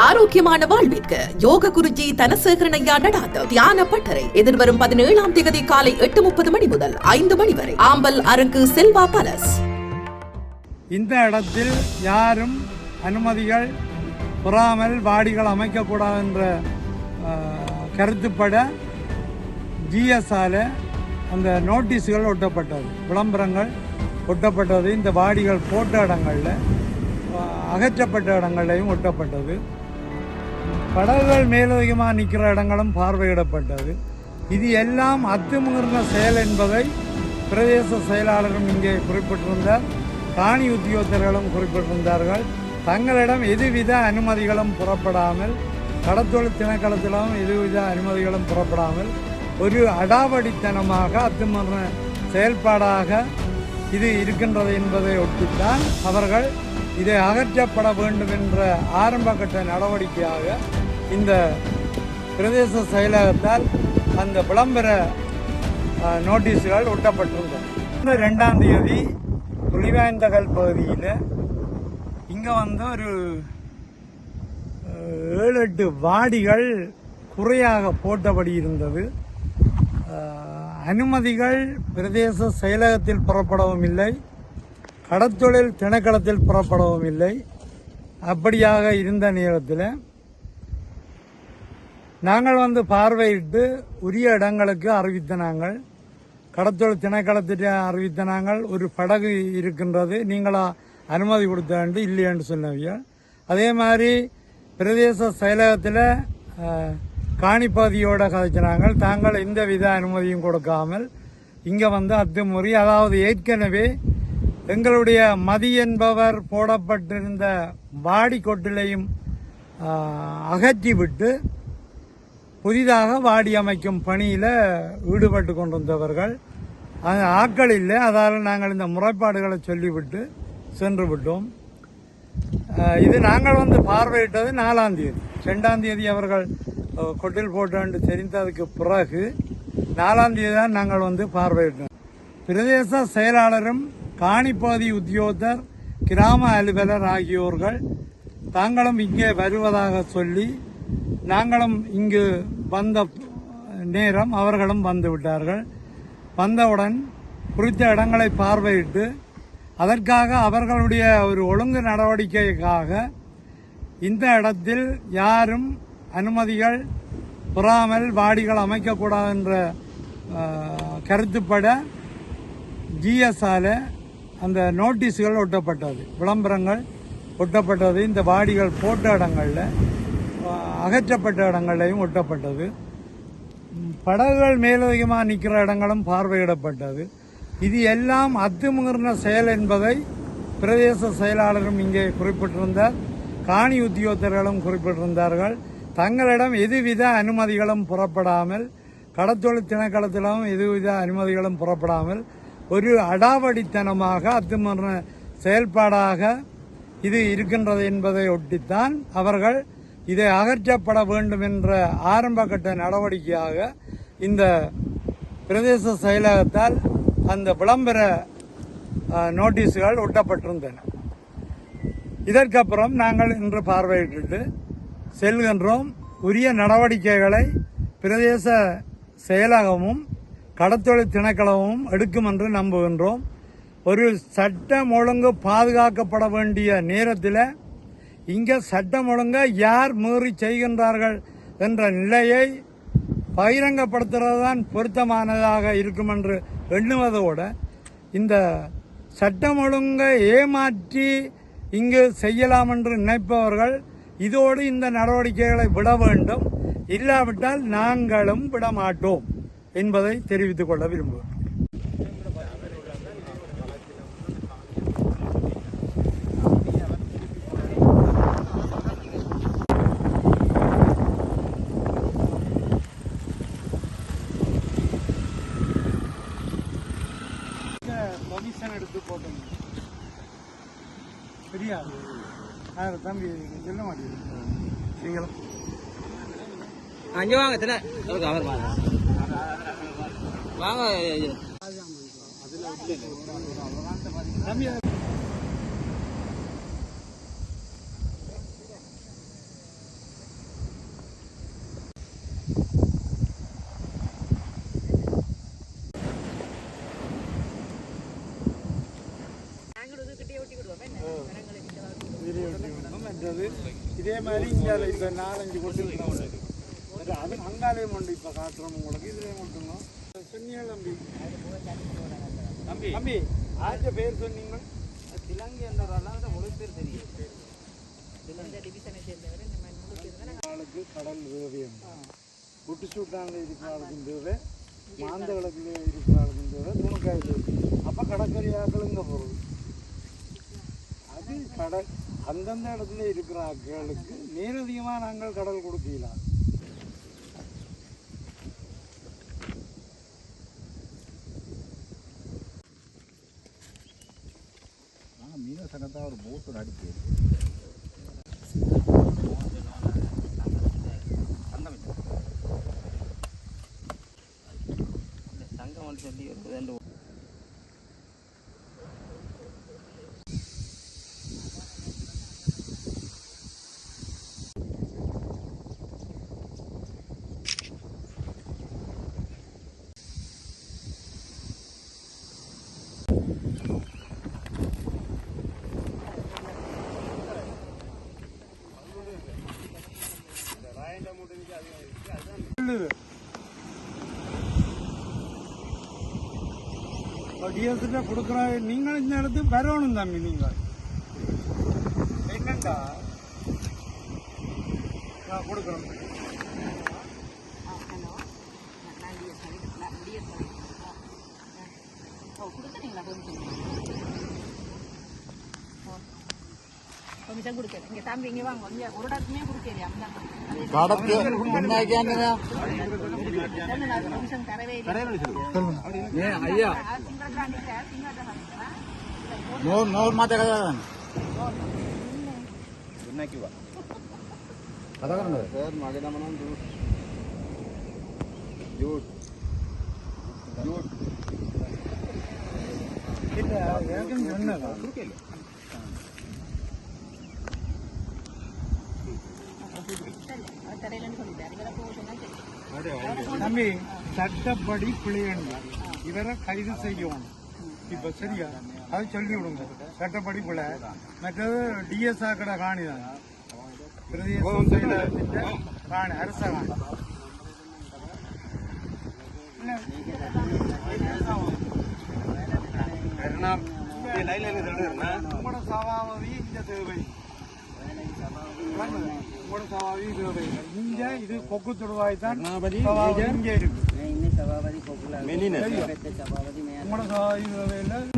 ஆரோக்கியமான வாழ்விற்கு யோக குருஜி தனசேகரன் ஐயா நடாத்த தியான பட்டறை. எதிர்வரும் பதினேழாம் தேதி காலை எட்டு முப்பது மணி முதல் ஐந்து மணி வரை. ஆம்பல் அரங்கு செல்வா பலஸ் இந்த இடத்தில் யாரும் அனுமதிகள் பெறாமல் வாடிகள் அமைக்கக்கூடாது என்ற கருத்துப்பட ஜிஎஸ்ஆல அந்த நோட்டீஸுகள் ஒட்டப்பட்டது. விளம்பரங்கள் ஒட்டப்பட்டது. இந்த வாடிகள் போட்ட இடங்களில் அகற்றப்பட்ட இடங்கள்லையும் ஒட்டப்பட்டது. படகுகள் மேலதிகமாக நிற்கிற இடங்களும் பார்வையிடப்பட்டது. இது எல்லாம் அத்துமீறின செயல் என்பதை பிரதேச செயலாளரும் இங்கே குறிப்பிட்டிருந்தார். காணி உத்தியோகத்தர்களும் குறிப்பிட்டிருந்தார்கள். தங்களிடம் எதுவித அனுமதிகளும் புறப்படாமல் கடத்தொழில் திணைக்களத்திலும் எதுவித அனுமதிகளும் புறப்படாமல் ஒரு அடாவடித்தனமாக அத்துமீறின செயல்பாடாக இது இருக்கின்றது என்பதை ஒட்டித்தான் அவர்கள் இதை அகற்றப்பட வேண்டும் என்ற ஆரம்பகட்ட நடவடிக்கையாக இந்த பிரதேச செயலகத்தால் அந்த விளம்பர நோட்டீஸுகள் ஒட்டப்பட்டிருந்தது. இந்த ரெண்டாம் தேதி புலிவாய்ந்தகல் பகுதியில் இங்கே வந்து ஒரு ஏழு எட்டு வாடிகள் குறையாக போட்டபடி இருந்தது. அனுமதிகள் பிரதேச செயலகத்தில் புறப்படவும் இல்லை. கடத்தொழில் திணைக்களத்தில் புறப்படவும் இல்லை. அப்படியாக இருந்த நேரத்தில் நாங்கள் வந்து பார்வையிட்டு உரிய இடங்களுக்கு அறிவித்த நாங்கள். கடத்தொழில் திணைக்களத்திட்ட அறிவித்த நாங்கள். ஒரு படகு இருக்கின்றது. நீங்களா அனுமதி கொடுத்த வேண்டும். இல்லையென்று சொன்னவியல் அதே மாதிரி பிரதேச செயலகத்தில் காணிப்பகுதியோட கதைச்சினாங்க தாங்கள் எந்த வித அனுமதியும் கொடுக்காமல் இங்கே வந்து அத்துமுறை அதாவது ஏற்கனவே எங்களுடைய மதி என்பவர் போடப்பட்டிருந்த வாடி கொட்டிலையும் அகற்றிவிட்டு புதிதாக வாடி அமைக்கும் பணியில் ஈடுபட்டு கொண்டிருந்தவர்கள். அது ஆட்கள் இல்லை. அதால் நாங்கள் இந்த முறைப்பாடுகளை சொல்லிவிட்டு சென்று விட்டோம். இது நாங்கள் வந்து பார்வையிட்டது நாலாம் தேதி. ரெண்டாம் தேதி அவர்கள் கொட்டில் போட்டு தெரிந்ததுக்கு பிறகு நாலாம் தேதி தான் நாங்கள் வந்து பார்வையிட்டோம். பிரதேச செயலாளரும் காணிப்பகுதி உத்தியோகத்தர் கிராம அலுவலர் ஆகியோர்கள் தாங்களும் இங்கே வருவதாக சொல்லி நாங்களும் இங்கு வந்த நேரம் அவர்களும் வந்து விட்டார்கள். வந்தவுடன் குறித்த இடங்களை பார்வையிட்டு அதற்காக அவர்களுடைய ஒரு ஒழுங்கு நடவடிக்கைக்காக இந்த இடத்தில் யாரும் அனுமதிகள் பெறாமல் வாடிகள் அமைக்கக்கூடாது என்ற கருத்துப்பட ஜிஎஸ்ஆல அந்த நோட்டீஸுகள் ஒட்டப்பட்டது. விளம்பரங்கள் ஒட்டப்பட்டது. இந்த வாடிகள் போட்ட இடங்களில் அகற்றப்பட்ட இடங்களையும் ஒட்டப்பட்டது. படகுகள் மேலதிகமாக நிற்கிற இடங்களும் பார்வையிடப்பட்டது. இது எல்லாம் அத்துமீறின செயல் என்பதை பிரதேச செயலாளரும் இங்கே குறிப்பிட்டிருந்தார் காணி உத்தியோகத்தர்களும் குறிப்பிட்டிருந்தார்கள். தங்களிடம் எதுவித அனுமதிகளும் புறப்படாமல் கடத்தொழில் திணைக்களத்திலும் எதுவித அனுமதிகளும் புறப்படாமல் ஒரு அடாவடித்தனமாக அத்துமீறின செயல்பாடாக இது இருக்கின்றது என்பதை ஒட்டித்தான் அவர்கள் இதை அகற்றப்பட வேண்டும் என்ற ஆரம்பகட்ட நடவடிக்கையாக இந்த பிரதேச செயலகத்தால் அந்த விளம்பர நோட்டீஸுகள் ஒட்டப்பட்டிருந்தன. இதற்கப்புறம் நாங்கள் இன்று பார்வையிட்டு செல்கின்றோம். உரிய நடவடிக்கைகளை பிரதேச செயலகமும் கடத்தொழில் திணைக்களமும் எடுக்கும் என்று நம்புகின்றோம். ஒரு சட்டம் ஒழுங்கு பாதுகாக்கப்பட வேண்டிய நேரத்தில் இங்கே சட்டம் ஒழுங்கை யார் மீறி செய்கின்றார்கள் என்ற நிலையை பகிரங்கப்படுத்துறது தான் பொருத்தமானதாக இருக்கும் என்று எண்ணுவதோடு இந்த சட்டம் ஒழுங்கை ஏமாற்றி இங்கு செய்யலாம் என்று நினைப்பவர்கள் இதோடு இந்த நடவடிக்கைகளை விட வேண்டும். இல்லாவிட்டால் நாங்களும் விட மாட்டோம் என்பதை தெரிவித்துக் கொள்ள விரும்புகிறேன் பர்மிஷன் எடுத்து போட்டோம். சரியா? ஆ, தம்பி சொல்ல மாட்டேங்குது. நீங்களும் அங்கே வாங்க தின அவர் வாங்க. வாங்க தம்பி மற்றது இதே மாதிரி இந்தியாவில் இப்போ நாலஞ்சு கொண்டு இருக்கிறோம் அது அங்காலயம் உண்டு இப்போ காட்டுறோம் உங்களுக்கு இதுலேயும் கொண்டுணும் சொன்னீங்க தம்பி தம்பி தம்பி ஆச்ச பேர் சொன்னீங்க திலங்கை என்ற ஒரு அல்லாத முழு பேர் தெரியும் ஆளுக்கு கடல் தேவையம் புட்டு சூட்டாங்க இருக்கிற ஆளுக்கும் தேவை மாந்த கிழக்குல இருக்கிற ஆளுக்கும் தேவை துணுக்காய் தேவை அப்போ கடற்கரை ஆக்களுங்க பொருள் அது கடல் அந்தந்த இடத்துல இருக்கிற ஆட்களுக்கு நேரடியமாக நாங்கள் கடல் கொடுக்கலாம் மீன சங்கத்தான் ஒரு போட்டு அடிச்சு. சங்கம் சொல்லி ஒரு ரெண்டு டிஎஸ்ல கொடுக்குற நீங்கள் இந்த இடத்துக்கு வரணும் தம்பி நீங்கள் என்னண்டா நான் கொடுக்குறோம் கொஞ்சம் பெர்மிஷன் கொடுக்கல இங்க தம்பி இங்க வாங்க இங்க ஒரு டாக்குமே கொடுக்கலையா கடத்து பெர்மிஷன் தரவே இல்லை ஐயா நூறு நூறு மாத்த கதை என்னைக்கு வா கதகரங்க சார் மகனமனா ஜூஸ் ஜூஸ் ஜூஸ் கிட்ட வேகம் என்ன கொடுக்கல தரையிலன்னு சொல்லிட்டாரு. இவரை போக சொன்னா சரி தம்பி சட்டப்படி பிள்ளைங்க இவரை கைது செய்யணும். இப்ப சரியா? அது சொல்லி விடுங்க. சட்டப்படி பிள்ளை மற்றது டிஎஸ் கடை காணி தான். காணி அரச காணி. உங்களோட சபாபதி இந்த தேவை. உங்களோட சபாபதி தேவை இங்க இது கொக்கு தொடுவாய் தான் சபாபதி இங்க இருக்கு சபாபதி உங்களோட சபாபதி தேவையில்லை